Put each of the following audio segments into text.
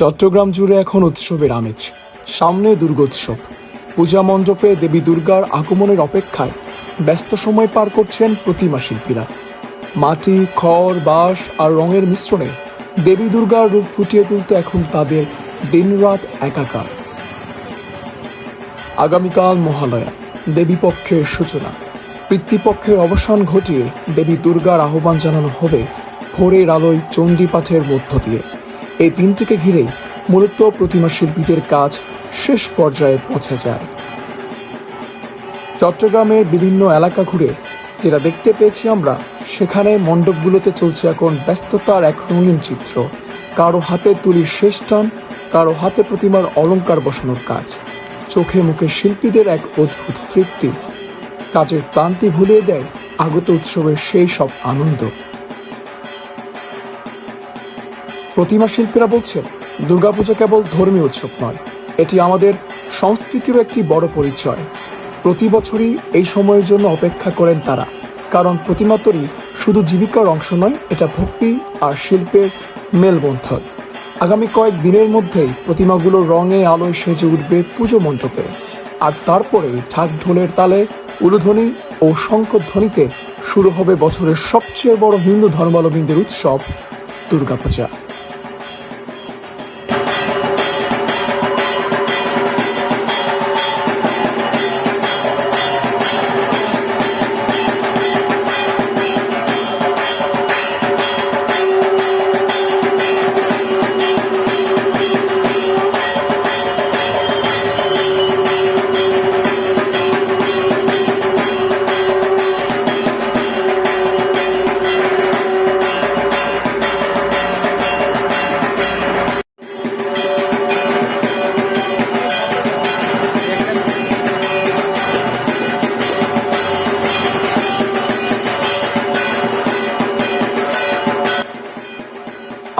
চট্টগ্রাম জুড়ে এখন উৎসবের আমেজ। সামনে দুর্গোৎসব। পূজা মণ্ডপে দেবী দুর্গার আগমনের অপেক্ষায় ব্যস্ত সময় পার করছেন প্রতিমা শিল্পীরা। মাটি, খড়, বাঁশ আর রঙের মিশ্রণে দেবী দুর্গার রূপ ফুটিয়ে তুলতে এখন তাদের দিনরাত একাকার। আগামীকাল মহালয়া দেবীপক্ষের সূচনা। পিতৃপক্ষের অবসান ঘটিয়ে দেবী দুর্গার আহ্বান জানানো হবে ভোরের আলোয় চণ্ডীপাঠের মধ্য দিয়ে। এই দিনটিকে ঘিরেই মূলত প্রতিমা শিল্পীদের কাজ শেষ পর্যায়ে পৌঁছে যায়। চট্টগ্রামের বিভিন্ন এলাকা ঘুরে যেটা দেখতে পেয়েছি আমরা, সেখানে মণ্ডপগুলোতে চলছে এখন ব্যস্ততার এক রঙিন চিত্র। কারও হাতে তুলির শেষ টান, কারও হাতে প্রতিমার অলংকার বসানোর কাজ। চোখে মুখে শিল্পীদের এক অদ্ভুত তৃপ্তি। কাজের ক্লান্তি ভুলিয়ে দেয় আগত উৎসবের সেই সব আনন্দ। প্রতিমা শিল্পীরা বলছেন, দুর্গাপূজা কেবল ধর্মীয় উৎসব নয়, এটি আমাদের সংস্কৃতিরও একটি বড় পরিচয়। প্রতি বছরই এই সময়ের জন্য অপেক্ষা করেন তারা, কারণ প্রতিমা তৈরি শুধু জীবিকার অংশ নয়, এটা ভক্তি আর শিল্পের মেলবন্ধন। আগামী কয়েক দিনের মধ্যেই প্রতিমাগুলো রঙে আলোয় সেজে উঠবে পুজো মণ্ডপে। আর তারপরে ঢাক ঢোলের তালে উলুধ্বনি ও শঙ্করধ্বনিতে শুরু হবে বছরের সবচেয়ে বড় হিন্দু ধর্মাবলম্বীদের উৎসব দুর্গাপূজা।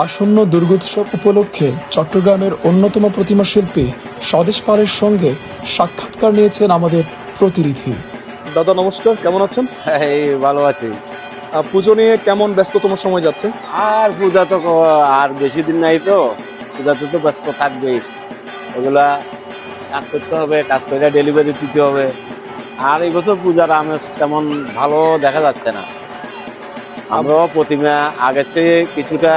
আসন্ন দুর্গোৎসব উপলক্ষে চট্টগ্রামের অন্যতম প্রতিমা শিল্পী স্বদেশ পালের সঙ্গে সাক্ষাৎকার নিয়েছেন আমাদের প্রতিনিধি। দাদা নমস্কার। কেমন আছেন? এই ভালো আছি। পুজো নিয়ে কেমন ব্যস্ততম সময় যাচ্ছে? আর পূজা তো আর বেশি দিন নাই তো। পূজাতে তো ব্যস্ত থাকবেই। ওগুলা কাজ করতে হবে কাজ করে ডেলিভারি দিতে হবে। আর এই বছর পূজার আমেজ তেমন ভালো দেখা যাচ্ছে না। আমরাও প্রতিমা আগের থেকে কিছুটা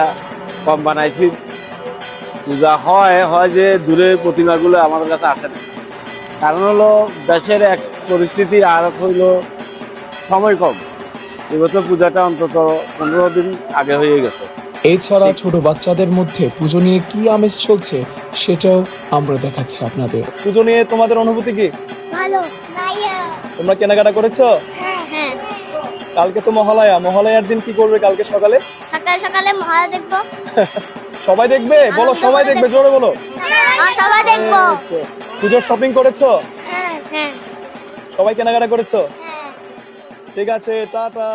কম বানাইছি। পূজা হয় হয় যে দূরে প্রতিমাগুলো আমাদের কাছে আসে না। কারণ হলো দেশের এক পরিস্থিতি আর হইল সময় কম। এবছর পূজাটা অন্তত পনেরো দিন আগে হয়ে গেছে। এছাড়া ছোট বাচ্চাদের মধ্যে পুজো নিয়ে কি আমেজ চলছে সেটাও আমরা দেখাচ্ছি আপনাদের। পুজো নিয়ে তোমাদের অনুভূতি কি? ভালো তোমরা কেনাকাটা করেছ? কালকে তো মহালয়া মহালয়ার দিন কি করবে কালকে সকালে? সকালে সকালে মহালয়া দেখব। সবাই দেখবে? বলো সবাই দেখবে জোরে বলো। সবাই দেখব। পুজোর শপিং করেছ? হ্যাঁ হ্যাঁ। সবাই কেনাকাটা করেছ? হ্যাঁ। ঠিক আছে টাটা।